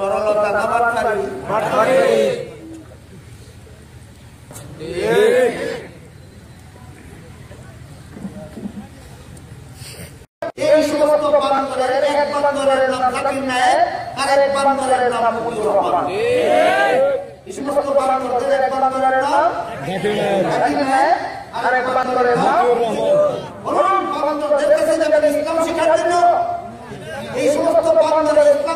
সরলতা না বাটপারি এই সমস্ত বান্দরের এক বান্দরের নাম জাকির নায়েক আর এক বান্দরের নাম মুজিবুর রহমান। এই সমস্ত বান্দরদের এক বলুন, বান্দরদের ইসলাম শেখার জন্য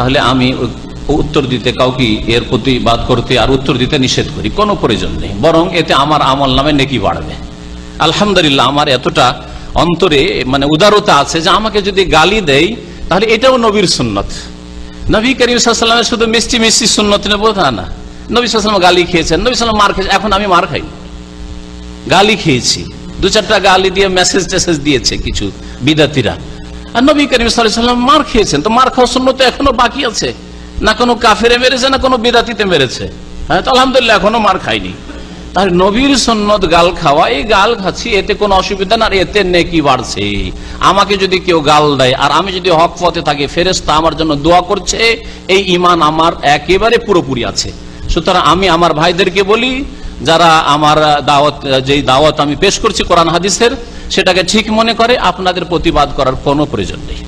তাহলে আমি উত্তর দিতে কাউকে এর প্রতিবাদ করতে আর উত্তর দিতে নিষেধ করি, কোনো প্রয়োজন নেই। বরং এতে আমার আমল নামে নেকি বাড়বে। আলহামদুলিল্লাহ, আমার এতটা অন্তরে মানে উদারতা আছে যে আমাকে যদি গালি দেয় তাহলে এটাও নবীর সুন্নত। নবী করিম সাল্লামের শুধু মিষ্টি মিষ্টি সুন্নত তা না। নবী সাল্লাম গালি খেয়েছেন, নবী সাল্লাম মার খেয়েছেন এখন আমি মার খাই। গালি খেয়েছি। দু চারটা গালি দিয়ে মেসেজ টেসেজ দিয়েছে কিছু বিদাতিরা। আর নবী করিম সাল্লাম মার খেয়েছেন। তো মার খাওয়া শূন্য তো এখনও বাকি আছে। না কোনো কাফেরে মেরেছে, না কোনো বিদাতিতে মেরেছে। হ্যাঁ তো আলহামদুলিল্লাহ এখনও মার খাইনি তাহলে নবীর সন্ন্যত গাল খাওয়া, এই গাল খাচ্ছি, এতে কোনো অসুবিধা না এতে নেকি বাড়ছে। আমাকে যদি কেউ গাল দেয়, আর আমি যদি হক পথে থাকি ফেরেস্তা আমার জন্য দোয়া করছে, এই ইমান আমার একেবারে পুরোপুরি আছে। সুতরাং আমি আমার ভাইদেরকে বলি, যারা আমার দাওয়াত, যেই দাওয়াত আমি পেশ করছি কোরআন হাদিসের সেটাকে ঠিক মনে করে আপনাদের প্রতিবাদ করার কোনো প্রয়োজন নেই।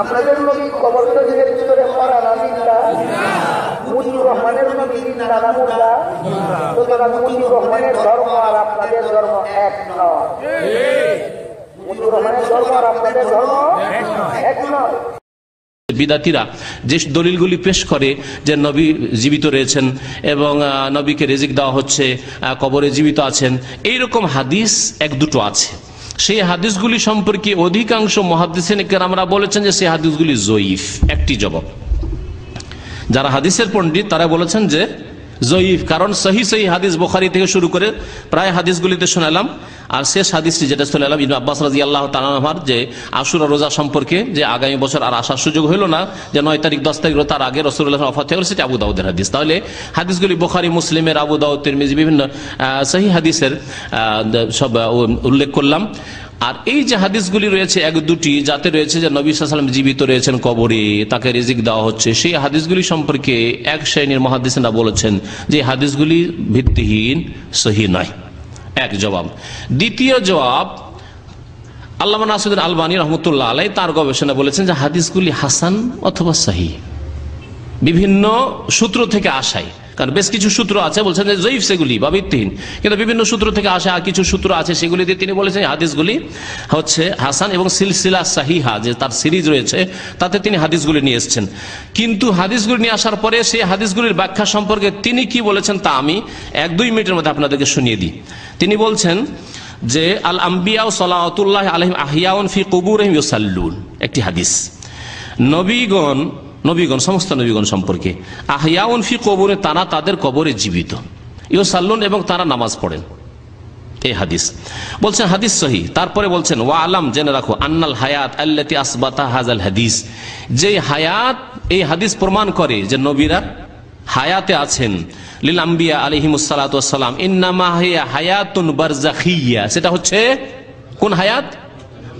আপনাদের নবী কবর ভিতরে মুজিবুর রহমানের ধর্ম আর আপনাদের ধর্ম এক নয় মুজিবুর রহমানের ধর্ম আর আপনাদের ধর্ম এক নয় বিদাতিরা যে দলিলগুলি পেশ করে যে নবী জীবিত রয়েছেন এবং নবীকে রেজিক দেওয়া হচ্ছে কবরে জীবিত আছেন এই রকম হাদিস এক দুটো আছে। সেই হাদিসগুলি সম্পর্কে অধিকাংশ মহাদিসেন আমরা বলেছেন যে সেই হাদিসগুলি জয়ীফ। একটি জবাব। যারা হাদিসের পণ্ডিত, তারা বলেছেন যে জয়ীফ, কারণ সহি সহি হাদিস বোখারি থেকে শুরু করে প্রায় হাদিসগুলিতে শোনালাম। আর শেষ হাদিসটি যেটা শোনালাম, ইবনে আব্বাস রাজি আল্লাহ তালার যে আশুরা রোজা সম্পর্কে যে আগামী বছর আর আসার সুযোগ হলো না, যে নয় তারিখ, দশ তারিখ, তার আগে রসুল্লাহ অফাত হয়ে সেটা আবু দাউদের হাদিস। তাহলে হাদিসগুলি বোখারি, মুসলিমের, আবু দাউদ বিভিন্ন সহি হাদিসের সব উল্লেখ করলাম। আর এই যে হাদিসগুলি রয়েছে, এক দুটি, যাতে রয়েছে যে নবী সাল্লাম জীবিত রয়েছেন কবরে, তাকে রিজিক দেওয়া হচ্ছে, সেই হাদিসগুলি সম্পর্কে এক শ্রেণির মহাদিসরা বলেছেন যে হাদিসগুলি ভিত্তিহীন, সহি নয়। এক জবাব। দ্বিতীয় জবাব আল্লাহ নাসুদ্দিন আলবানী রহমতুল্লাহ আলাই তার গবেষণা বলেছেন যে হাদিসগুলি হাসান অথবা সাহি। বিভিন্ন সূত্র থেকে আসায় কারণ বেশ কিছু সূত্র আছে, বলছেন যে জয়ীফ সেগুলি বা ভিত্তিহীন। কিন্তু বিভিন্ন সূত্র থেকে আসা, আর কিছু সূত্র আছে, সেগুলি দিয়ে তিনি বলেছেন হাদিসগুলি হচ্ছে হাসান এবং সিলসিলা সাহিহা, যে তার সিরিজ রয়েছে, তাতে তিনি হাদিসগুলি নিয়ে এসেছেন। কিন্তু হাদিসগুলি নিয়ে আসার পরে সেই হাদিসগুলির ব্যাখ্যা সম্পর্কে তিনি কি বলেছেন তা আমি এক দুই মিনিটের মধ্যে আপনাদেরকে শুনিয়ে দিই। তিনি বলছেন যে, আল আম্বিয়া সালাতুল্লাহ আলহিম আহিয়াউন ফি কবুর রহিম ইউসাল্লুন। একটি হাদিস। নবীগণ নবীগণ, সমস্ত নবীগণ সম্পর্কে। আহিয়াউন ফি কবরে, তারা তাদের কবরে জীবিত। ইউ সাল্লুন, এবং তারা নামাজ পড়েন। এই হাদিস। বলছেন, হাদিস সহি। তারপরে বলছেন, ওয়া আলাম, জেনে রাখো, আন্নাল হায়াত আল্লাতি আসবাতা হাজাল হাদিস। যে হায়াত, এই হাদিস প্রমাণ করে যে নবীরা হায়াতে আছেন। লিল আম্বিয়া আলহিমুসালাম ইন্নামা হিয়া হায়াতুন বারজাখিয়া। সেটা হচ্ছে, কোন হায়াত?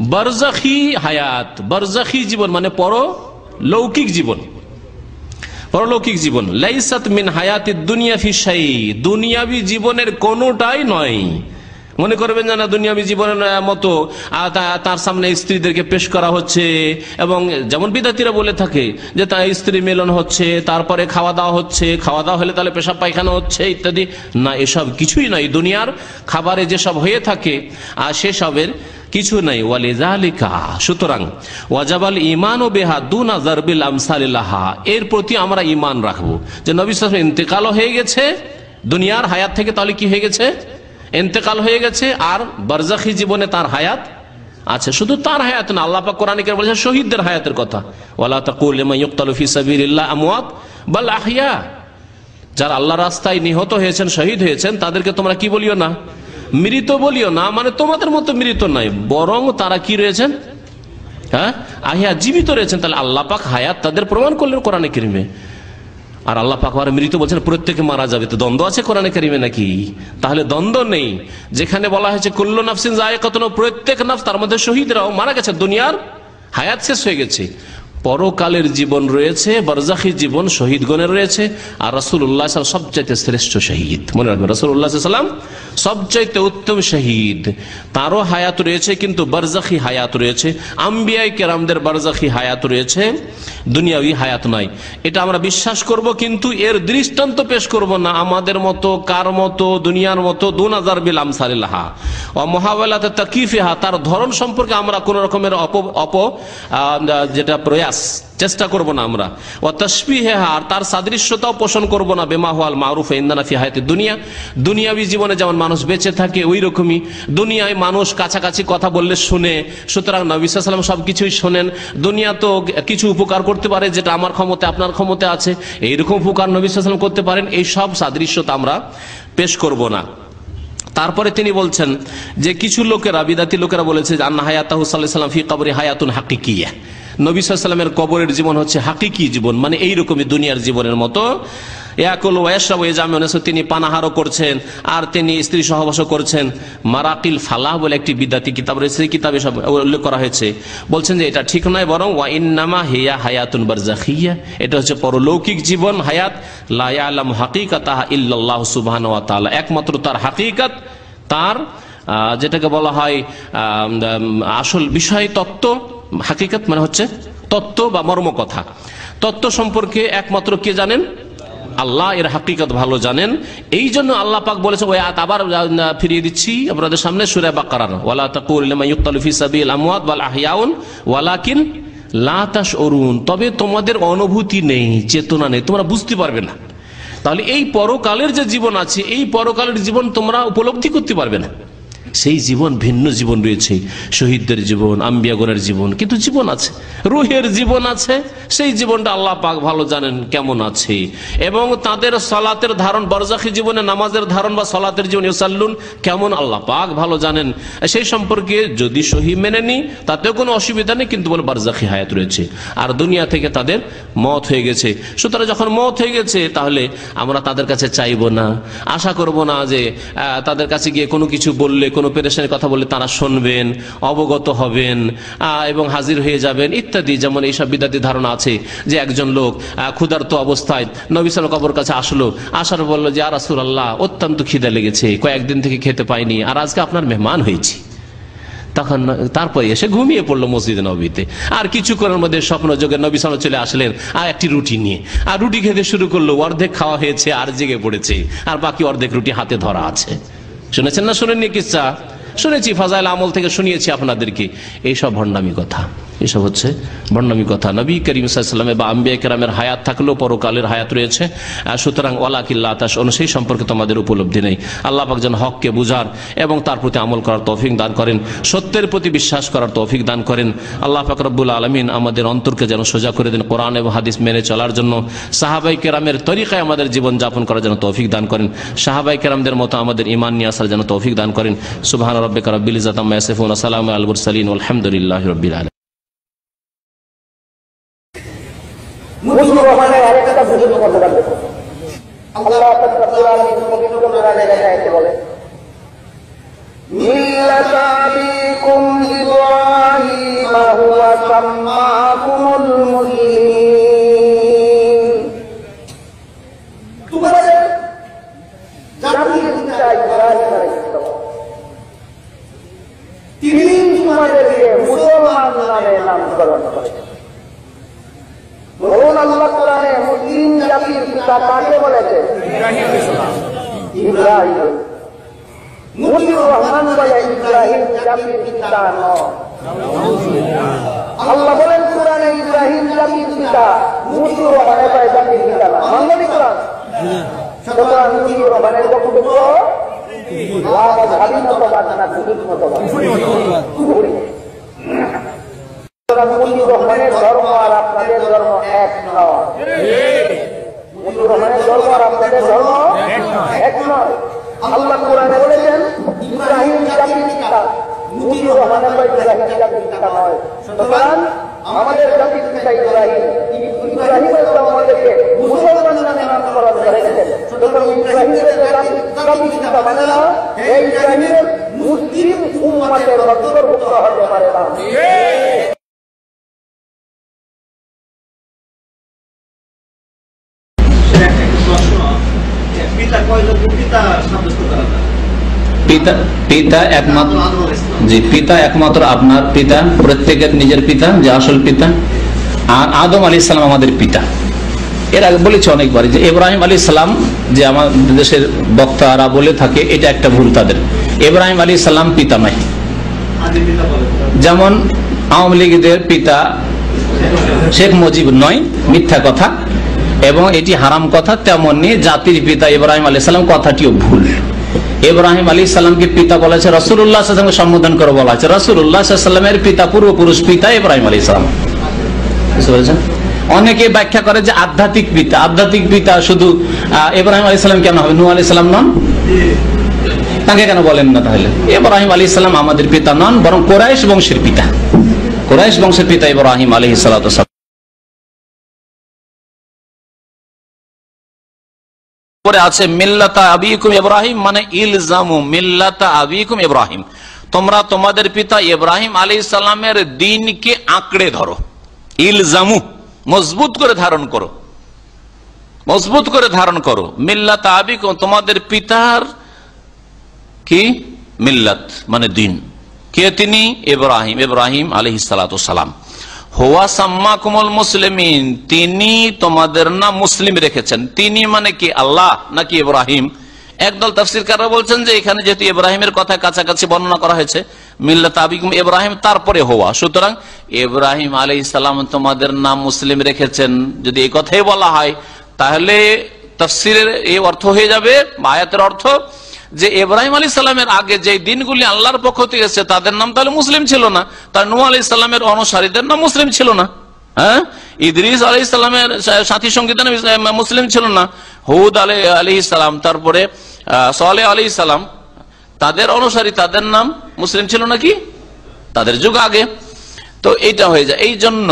বারজাখি হায়াত। বারজাখি জীবন মানে পর লৌকিক জীবন। পরলৌকিক জীবন। লাইসাত মিন হায়াতি দুনিয়া ফিসাই দুনিয়াবি জীবনের কোনোটাই নয়। মনে করবেন যে না, দুনিয়াবি জীবনের মতো তার সামনে স্ত্রীদেরকে পেশ করা হচ্ছে, এবং যেমন বিদ্যার্থীরা বলে থাকে যে তার স্ত্রী মিলন হচ্ছে, তারপরে খাওয়া দাওয়া হচ্ছে, খাওয়া দাওয়া হলে তাহলে পেশাব পায়খানা হচ্ছে, ইত্যাদি। না, এসব কিছুই নয় দুনিয়ার খাবারে যেসব হয়ে থাকে আর সেসবের কিছু নাই। ওয়ালিজালিকা সুতরাং, ওয়াজাবাল ইমান ও বেহা দুনা জারবিল আমসালিল্লাহা এর প্রতি আমরা ইমান রাখব। যে নবী ইন্তেকালও হয়ে গেছে, দুনিয়ার হায়াত থেকে তাহলে কি হয়ে গেছে? এন্তেকাল হয়ে গেছে, আর বারজাখি জীবনে তার হায়াত আছে। শুধু তার হায়াত না, আল্লাহ পাক কোরআনে বলেছে শহীদদের হায়াতের কথা। ওয়ালা যারা আল্লাহ রাস্তায় নিহত হয়েছেন, শহীদ হয়েছেন, তাদেরকে তোমরা কি বলিও না? মৃত বলিও না মানে তোমাদের মতো মৃত নাই, বরং তারা কি রয়েছেন? হ্যাঁ? আহিয়া জীবিত রয়েছেন, তাহলে আল্লাহ পাক হায়াত তাদের প্রমাণ করলেন কোরআনে করিমে। আর আল্লাহ পাক আর মৃত বলছেন, প্রত্যেকে মারা যাবে। তো দ্বন্দ্ব আছে কোরআনে কারিমে নাকি? তাহলে দ্বন্দ্ব নেই। যেখানে বলা হয়েছে, কুল্ল নাফসিন কত প্রত্যেক নাফ তার মধ্যে শহীদরাও মারা গেছে। দুনিয়ার হায়াত শেষ হয়ে গেছে। পরকালের জীবন রয়েছে, বরজাখি জীবন শহীদগণের রয়েছে, আর রসুল্লাহ সবচাইতে শ্রেষ্ঠ শহীদ। মনে রাখবেন রসুল্লাহ সাল্লাম সবচাইতে উত্তম শহীদ। তারও হায়াত রয়েছে, কিন্তু বরজাখি হায়াত রয়েছে। আম্বিয়াই কেরামদের বরজাখি হায়াত রয়েছে দুনিয়াবি হায়াত নয় এটা আমরা বিশ্বাস করব, কিন্তু এর দৃষ্টান্ত পেশ করব না। আমাদের মতো, কার মতো, দুনিয়ার মতো দুন হাজার বিল আমসালিল্লাহা। ও মহাবেলাতে তাকিফিহা, তার ধরন সম্পর্কে আমরা কোন রকমের অপ অপ যেটা প্রয়াস চেষ্টা করব না আমরা। ও তসবিহা আর তার সাদৃশ্যতাও পোষণ করব না। বেমা হওয়াল মারুফ ইন্দানা ফি দুনিয়া। দুনিয়াবি জীবনে যেমন মানুষ বেঁচে থাকে ওই রকমই দুনিয়ায় মানুষ কাছাকাছি কথা বললে শুনে। সুতরাং নবিসাল্লাম সব কিছুই শোনেন। দুনিয়া তো কিছু উপকার করতে পারে, যেটা আমার ক্ষমতা আপনার ক্ষমতা আছে। এইরকম উপকার নবিসাল্লাম করতে পারেন, এই সব সাদৃশ্যতা আমরা পেশ করব না। তারপরে তিনি বলছেন যে, কিছু লোকেরা, বিদাতি লোকেরা বলেছে আন্না হায়াতাহু সাল্লাহ সাল্লাম ফি কবরে হায়াতুন হাকিকিয়া। নবী সাল্লামের কবরের জীবন হচ্ছে হাকিকি জীবন মানে এইরকমই দুনিয়ার জীবনের মতো। ইয়াকুল তিনি পানাহারও করছেন, আর তিনি স্ত্রী সহবাসও করছেন। মারাকিল ফালাহ বলে একটি বিদ্যাতি কিতাব রয়েছে, সেই কিতাবে সব উল্লেখ করা হয়েছে। বলছেন যে এটা ঠিক নয়, বরং ওয়া ইন্নামা হিয়া হায়াতুন বারজাখিয়া, এটা হচ্ছে পরলৌকিক জীবন, হায়াত। লা ইয়ালাম হাকিকাতাহা ইল্লাল্লাহু সুবহানাহু ওয়া একমাত্র তার হাকিকাত, তার যেটাকে বলা হয় আসল বিষয় তত্ত্ব হাকিকাত মানে হচ্ছে তত্ত্ব বা মর্ম কথা তত্ত্ব সম্পর্কে একমাত্র কে জানেন? আল্লাহ, এর হাকিকত ভালো জানেন। এই জন্য আল্লাহ পাক বলেছে ওই আয়াত আবার ফিরিয়ে দিচ্ছি আপনাদের সামনে সুরে বাকারার। ওয়ালা তাকুল লিমান ইউক্তালু ফি সাবিল আমওয়াত ওয়াল আহইয়াউন ওয়ালাকিন লা তাশউরুন। তবে তোমাদের অনুভূতি নেই, চেতনা নেই, তোমরা বুঝতে পারবে না। তাহলে এই পরকালের যে জীবন আছে, এই পরকালের জীবন তোমরা উপলব্ধি করতে পারবে না। সেই জীবন ভিন্ন জীবন রয়েছে। শহীদদের জীবন, আম্বিয়াগণের জীবন, কিন্তু জীবন আছে। রুহের জীবন আছে। সেই জীবনটা আল্লাহ পাক ভালো জানেন কেমন আছে। এবং তাদের সলাতের ধারণ, বরজাখী জীবনে নামাজের ধারণ বা সলাতের জীবন ইউসাল্লুন কেমন আল্লাহ পাক ভালো জানেন। সেই সম্পর্কে যদি সহি মেনে নি, তাতেও কোনো অসুবিধা নেই, কিন্তু বলে বারজাখী হায়াত রয়েছে। আর দুনিয়া থেকে তাদের মত হয়ে গেছে। সুতরাং যখন মত হয়ে গেছে, তাহলে আমরা তাদের কাছে চাইব না। আশা করব না যে তাদের কাছে গিয়ে কোনো কিছু বললে কোনো পেরেশানির কথা বললে তারা শুনবেন, অবগত হবেন এবং হাজির হয়ে যাবেন, ইত্যাদি। যেমন এইসব বিদ্যার্থী ধারণা আছে যে একজন লোক ক্ষুধার্ত অবস্থায় নবিসাল কবর কাছে আসলো, আসার বলল যে আর আল্লাহ অত্যন্ত খিদে লেগেছে, কয়েকদিন থেকে খেতে পাইনি, আর আজকে আপনার মেহমান হয়েছি। তখন তারপরে এসে ঘুমিয়ে পড়ল মসজিদে নবীতে। আর কিছুক্ষণের মধ্যে স্বপ্ন যোগে নবী সাল চলে আসলেন আর একটি রুটি নিয়ে। আর রুটি খেতে শুরু করল, অর্ধেক খাওয়া হয়েছে, আর জেগে পড়েছে, আর বাকি অর্ধেক রুটি হাতে ধরা আছে। শুনেছেন না? শুনেননি কিচ্ছা? শুনেছি ফাজাইল আমল থেকে শুনিয়েছি আপনাদেরকে। এইসব ভণ্ডামি কথা। এসব হচ্ছে ভণ্ডামি কথা। নবী করিম সাল্লামে বা আম্বিয়া কেরামের হায়াত থাকলেও পরকালের হায়াত রয়েছে। সুতরাং ওয়ালাকিল্লা তাস সেই সম্পর্কে তোমাদের উপলব্ধি নেই। আল্লাহ পাক যেন হককে বুঝার এবং তার প্রতি আমল করার তৌফিক দান করেন, সত্যের প্রতি বিশ্বাস করার তৌফিক দান করেন। আল্লাহ পাক রব্বুল আলমিন আমাদের অন্তরকে যেন সোজা করে দেন কোরআন এবং হাদিস মেনে চলার জন্য। সাহাবাই কেরামের তরিকায় আমাদের জীবন যাপন করার জন্য তৌফিক দান করেন। সাহাবাই কেরামদের মতো আমাদের ইমান নিয়ে আসার যেন তৌফিক দান করেন। সুবহান রব্বিকা রব্বিল ইজ্জাতি আম্মা ইয়াসিফুন সালামু আলাল মুরসালিন আলহামদুলিল্লাহি রাব্বিল মুসলিম রহমানের আরেকটা কথা বলবে আল্লাহ পাক রব্বুল আলামিন পবিত্র কোরআনে লেখা বলে মিল্লাত আবিকুম ইব্রাহিম, হুয়া সাম্মাকুমুল মুসলিমিন। তোমাদের জাতির পিতা ইব্রাহিম তিনি তোমাদেরকে মুসলমান নামে নামকরণ করেছেন বলুন আল্লাহ কোরআনে মুসলিম পিতা কাকে বলেছেন ইব্রাহিম মুজিবুর রহমান বলে ইব্রাহিম জাতির পিতা নয়। আল্লাহ বলেন কোরআনে ইব্রাহিম জাতির পিতা মুজিবুর রহমান বলে জাতির পিতা না। মানবী কোরআন? সুতরাং মুজিবুর রহমানের বক্তব্য লাভ না কুফুরি সুতরাং মুজিবুর রহমানের ধর্ম আর আপনাদের ধর্ম এক নয়। মুজিবুর রহমানের ধর্ম আর আপনাদের ধর্ম এক নয়। আল্লাহ কোরআনে বলেছেন, ইব্রাহিম জাতির পিতা মুজিবুর রহমানের বা ইব্রাহিম জাতির পিতা নয়। সুতরাং আমাদের জাতির পিতা ইব্রাহিম। ইব্রাহিমের তো আমাদেরকে মুসলমান নামে নামকরণ করেছেন। সুতরাং ইব্রাহিমের জাতির পিতা মানে না, এই ইব্রাহিমের মুসলিম উম্মাতের অন্তর্ভুক্ত হতে পারে না। পিতা পিতা একমাত্র জি পিতা একমাত্র আপনার পিতা প্রত্যেকের নিজের পিতা যে আসল পিতা আর আদম আলী সালাম আমাদের পিতা। এর আগে বলেছি অনেকবার যে ইব্রাহিম আলী সালাম যে আমাদের দেশের বক্তারা বলে থাকে এটা একটা ভুল তাদের। ইব্রাহিম আলী সালাম পিতা বলে যেমন আওয়ামী লীগের পিতা শেখ মুজিব নয় মিথ্যা কথা। এবং এটি হারাম কথা তেমনি জাতির পিতা ইব্রাহিম আলী সাল্লাম কথাটিও ভুল। ইব্রাহিম আলী সাল্লামকে পিতা বলেছে রসুল্লাহ সাল্লামকে সম্বোধন করে বলা হয়েছে রসুল্লাহ সাল্লামের পিতা পূর্বপুরুষ পিতা ইব্রাহিম আলী সালাম। বুঝতে অনেকে ব্যাখ্যা করে যে আধ্যাত্মিক পিতা আধ্যাত্মিক পিতা শুধু ইব্রাহিম আলী সাল্লাম কেন হবে? নু আলী সাল্লাম নন? তাকে কেন বলেন না তাহলে? ইব্রাহিম আলী সাল্লাম আমাদের পিতা নন, বরং কোরাইশ বংশের পিতা। কোরাইশ বংশের পিতা ইব্রাহিম আলী সালাম পরে আছে, মিল্লাতা আবিকুম ইব্রাহিম মানে ইলজামু, মিল্লাতা আবিকুম ইব্রাহিম। তোমরা তোমাদের পিতা ইব্রাহিম আলী সালামের দিনকে আঁকড়ে ধরো। ইলজামু, মজবুত করে ধারণ করো। মজবুত করে ধারণ করো। মিল্লাতা আবিকুম, তোমাদের পিতার কি? মিল্লাত মানে দিন। কে তিনি? ইব্রাহিম ইব্রাহিম আলহ সালাম। হোয়া মুসলিমিন, তিনি তোমাদের নাম মুসলিম রেখেছেন। তিনি মানে কি আল্লাহ নাকি ইব্রাহিম? একদল তফসিরকাররা বলছেন যে এখানে যেহেতু ইব্রাহিমের কথা কাছাকাছি বর্ণনা করা হয়েছে মিল্লা আবিকুম ইব্রাহিম, তারপরে হওয়া সুতরাং ইব্রাহিম আলী সালাম তোমাদের নাম মুসলিম রেখেছেন। যদি এই কথাই বলা হয়, তাহলে তফসিরের এই অর্থ হয়ে যাবে আয়াতের অর্থ যে ইব্রাহিম আলী সাল্লামের আগে যে দিনগুলি আল্লাহর পক্ষ থেকে এসেছে, তাদের নাম তাহলে মুসলিম ছিল না। তার নু আলী সাল্লামের অনুসারীদের নাম মুসলিম ছিল না। হ্যাঁ? ইদরিস আলী ইসলামের সাথী মুসলিম ছিল না। হুদ আলী আলী ইসলাম তারপরে সোয়ালে আলী ইসলাম তাদের অনুসারী তাদের নাম মুসলিম ছিল নাকি? তাদের যুগ আগে। তো এইটা হয়ে যায়। এই জন্য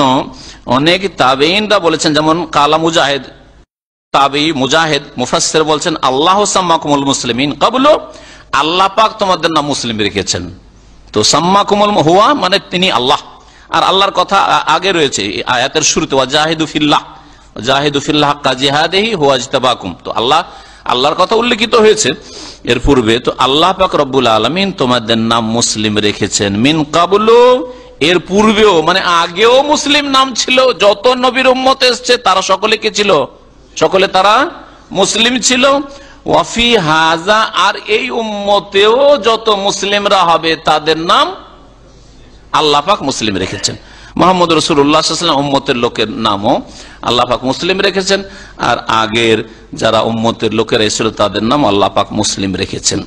অনেক তাবেইনরা বলেছেন, যেমন কালা মুজাহিদ তাবি, মুজাহিদ, মুফাসসির বলছেন, আল্লাহ সাম্মাকুমুল মুসলিমিন। কাবুলো, আল্লাহ পাক তোমাদের নাম মুসলিম রেখেছেন। তো সাম্মাকুমুল হুয়া মানে তিনি আল্লাহ। আর আল্লাহর কথা আগে রয়েছে আয়াতের শুরুতে, ওয়াজাহিদু ফিল্লাহ। জাহিদু ফিল্লাহ কাজিহাদেহি হুয়াজতাবাকুম তো আল্লাহ, আল্লাহর কথা উল্লেখিত হয়েছে এর পূর্বে। তো আল্লাহ পাক রব্বুল আলমিন তোমাদের নাম মুসলিম রেখেছেন। মিন কাবুলো, এর পূর্বেও মানে আগেও মুসলিম নাম ছিল, যত নবীর উম্মত এসছে, তারা সকলে কে ছিল? সকলে তারা মুসলিম ছিল। ওয়াফি হাজা, আর এই উম্মতেও যত মুসলিমরা হবে, তাদের নাম আল্লাহ পাক মুসলিম রেখেছেন। মোহাম্মদ রসুল্লাহাম উম্মতের লোকের নামও আল্লাহ পাক মুসলিম রেখেছেন, আর আগের যারা উম্মতের লোকেরা এসেছিল, তাদের নাম আল্লাহ পাক মুসলিম রেখেছেন।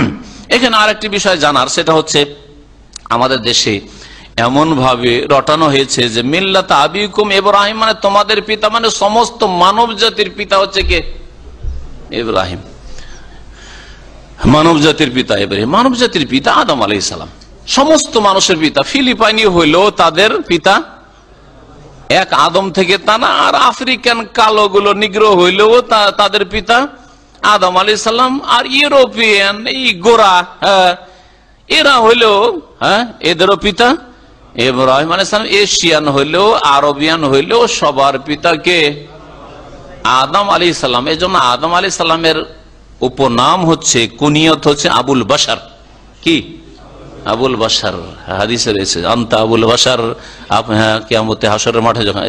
এখানে আরেকটি বিষয় জানার, সেটা হচ্ছে আমাদের দেশে এমন ভাবে রটানো হয়েছে যে মিল্লাত আবিকুম ইব্রাহিম মানে তোমাদের পিতা মানে সমস্ত মানব জাতির পিতা হচ্ছে কে? ইব্রাহিম। মানব জাতির পিতা ইব্রাহিম। মানব জাতির পিতা আদম আলাই সালাম। সমস্ত মানুষের পিতা। ফিলিপাইনি হইলেও তাদের পিতা এক আদম থেকে তা না আর আফ্রিকান কালো গুলো নিগ্রহ হইলেও তাদের পিতা আদম আলী সাল্লাম আর ইউরোপিয়ান এই গোরা হ্যাঁ, এরা হইলেও হ্যাঁ এদেরও পিতা। ইব্রাহিম আলী সাল্লাম এশিয়ান হইলেও, আরবিয়ান হইলেও সবার পিতা কে আদম আলী সাল্লাম এই জন্য আদম আলী সাল্লামের উপনাম হচ্ছে, কুনিয়ত হচ্ছে আবুল বাসার কি? আবুল বাসার হাদিসে রয়েছে, আন্তা আবুল বাসার হ্যাঁ কেয়ামতে হাসরের মাঠে যখন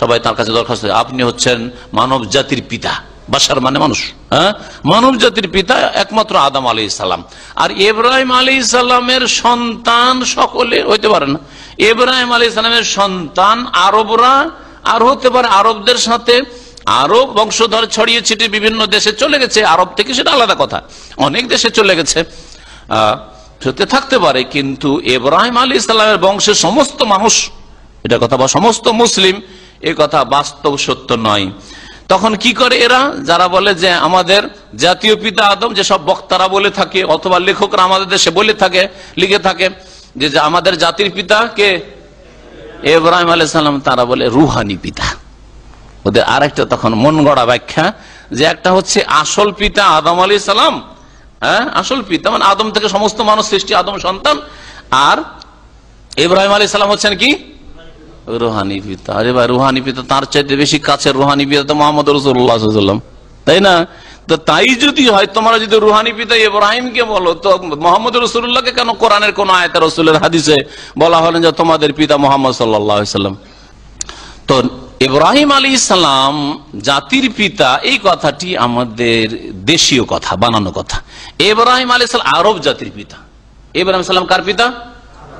সবাই তার কাছে দরখাস্ত আপনি হচ্ছেন মানব জাতির পিতা। বাসার মানে মানুষ হ্যাঁ? মানব জাতির পিতা একমাত্র আদম আলী সালাম। আর ইব্রাহিম আলী সাল্লামের সন্তান সকলে হইতে পারে না। ইব্রাহিম আলী সালামের সন্তান আরবরা, আর হতে পারে আরবদের সাথে। আরব বংশধর ছড়িয়ে ছিটিয়ে বিভিন্ন দেশে চলে গেছে। আরব থেকে সেটা আলাদা কথা। অনেক দেশে চলে গেছে। সত্যি থাকতে পারে, কিন্তু এব্রাহিম আলী ইসলামের বংশের সমস্ত মানুষ, এটা কথা বা সমস্ত মুসলিম, এ কথা বাস্তব সত্য নয়। তখন কি করে এরা? যারা বলে যে আমাদের জাতীয় পিতা আদম, যে সব বক্তারা বলে থাকে, অথবা লেখকরা আমাদের দেশে বলে থাকে, লিখে থাকে, যে আমাদের জাতির পিতা কে? এব্রাহিম আলাই সাল্লাম তারা বলে রুহানি পিতা। ওদের আরেকটা তখন মন গড়া ব্যাখ্যা, যে একটা হচ্ছে আসল পিতা আদম আলী সালাম। হ্যাঁ আসল পিতা মানে আদম থেকে সমস্ত মানুষ সৃষ্টি, আদম সন্তান। আর ইব্রাহিম আলী সালাম হচ্ছেন কি? রুহানি পিতা। আরে ভাই, রুহানি পিতা তার চাইতে বেশি কাছে রুহানি পিতা তো মোহাম্মদ রসুল্লাহাম তাই না? তো তাই যদি হয়, তোমরা যদি রুহানি পিতা ইব্রাহিমকে বলো, তো মোহাম্মদ রসুল্লাহকে কেন কোরআনের কোন আয়তা রসুলের হাদিসে বলা হলেন যে তোমাদের পিতা মোহাম্মদ সাল্লাম তো ইব্রাহিম আলী ইসলাম জাতির পিতা, এই কথাটি আমাদের দেশীয় কথা, বানানো কথা। ইব্রাহিম আলী ইসলাম আরব জাতির পিতা। ইব্রাহিম সাল্লাম কার পিতা?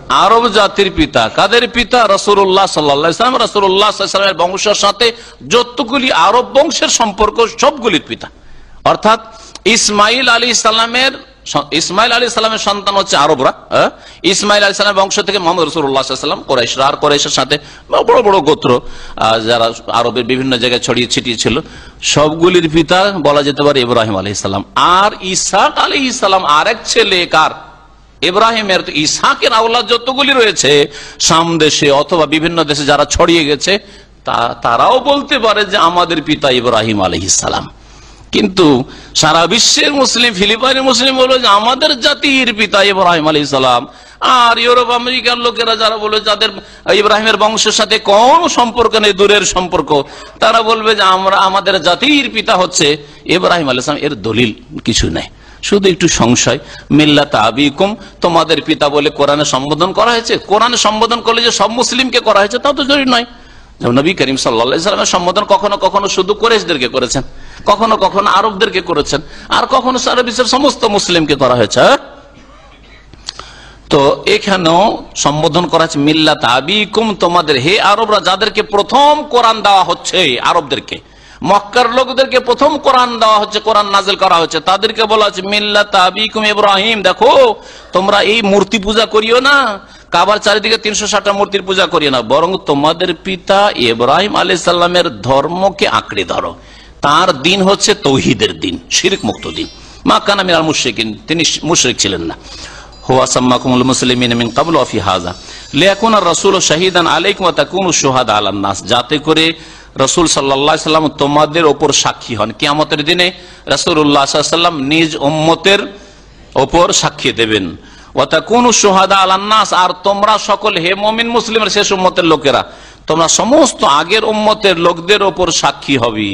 আরব জাতির পিতা। কাদের পিতা? রসুল্লাহ সাল্লাম। রসুল্লাহ সাল্লামের বংশের সাথে যতগুলি আরব বংশের সম্পর্ক, সবগুলির পিতা। অর্থাৎ ইসমাইল আলী ইসলামের ইসমাইল আলী সাল্লামের সন্তান হচ্ছে আরবরা হ্যাঁ? ইসমাইল আলী সাল্লামের বংশ থেকে মোহাম্মদ রসুল্লাহাম কোরাইশরা আর কোরাইশের সাথে বড় বড় গোত্র যারা আরবের বিভিন্ন জায়গায় ছড়িয়ে ছিটিয়ে ছিল, সবগুলির পিতা বলা যেতে পারে ইব্রাহিম আলী ইসলাম আর ইসাক আলী ইসলাম আরেক ছেলে কার? ইব্রাহিমের ইসাকের আওলাদ যতগুলি রয়েছে সামদেশে অথবা বিভিন্ন দেশে যারা ছড়িয়ে গেছে তারাও বলতে পারে যে আমাদের পিতা ইব্রাহিম আলহিসাম কিন্তু সারা বিশ্বের মুসলিম, ফিলিপাইনের মুসলিম বলল যে আমাদের জাতির পিতা ইব্রাহিম আলী সালাম। আর ইউরোপ আমেরিকার লোকেরা যারা বলবে যাদের ইব্রাহিমের বংশের সাথে কোন সম্পর্ক নেই, দূরের সম্পর্ক, তারা বলবে যে আমরা, আমাদের জাতির পিতা হচ্ছে ইব্রাহিম আলী সালাম, এর দলিল কিছু নেই। শুধু একটু সংশয়, মিল্লাত আবিকুম, তোমাদের পিতা বলে কোরআনে সম্বোধন করা হয়েছে? কোরআনে সম্বোধন করলে যে সব মুসলিমকে করা হয়েছে, তা তো জরুরি নয়। যেমন নবী করিম সাল্লামের সম্বোধন কখনো কখনো শুধু কোরেশদেরকে করেছেন, কখনো কখনো আরবদেরকে করেছেন, আর কখনো সারা বিশ্বের সমস্ত মুসলিমকে করা হয়েছে হ্যাঁ? তো এখানেও সম্বোধন করা হচ্ছে মিল্লাত আবিকুম, তোমাদের হে আরবরা, যাদেরকে প্রথম কোরআন দেওয়া হচ্ছে, আরবদেরকে। মক্কার লোকদেরকে প্রথম কোরআন দেওয়া হচ্ছে, কোরআন নাজেল করা হচ্ছে। তাদেরকে বলা হচ্ছে, মিল্লাত আবিকুম ইব্রাহিম। দেখো, তোমরা এই মূর্তি পূজা করিও না, কাবার চারিদিকে তিনশো ষাটটা মূর্তির পূজা করিও না, বরং তোমাদের পিতা ইব্রাহিম আলী সাল্লামের ধর্মকে আঁকড়ে ধরো। তার দিন হচ্ছে তৌহিদের দিন শিরিক মুক্ত দিন। মা কানামির আর মুশ্রিকিন, তিনি মুশরিক ছিলেন না। যাতে করে রাসূল সাল্লা সাল্লাম তোমাদের ওপর সাক্ষী হন। কিয়ামতের দিনে রসুল সাল্লাল্লাহু আলাইহি সাল্লাম নিজ ওম্মতের ওপর সাক্ষী দেবেন। ওয়া তাকুনু শুহাদা আলান আর তোমরা সকল হে মমিন মুসলিমের শেষ উম্মতের লোকেরা, তোমরা সমস্ত আগের উম্মতের লোকদের ওপর সাক্ষী হবে।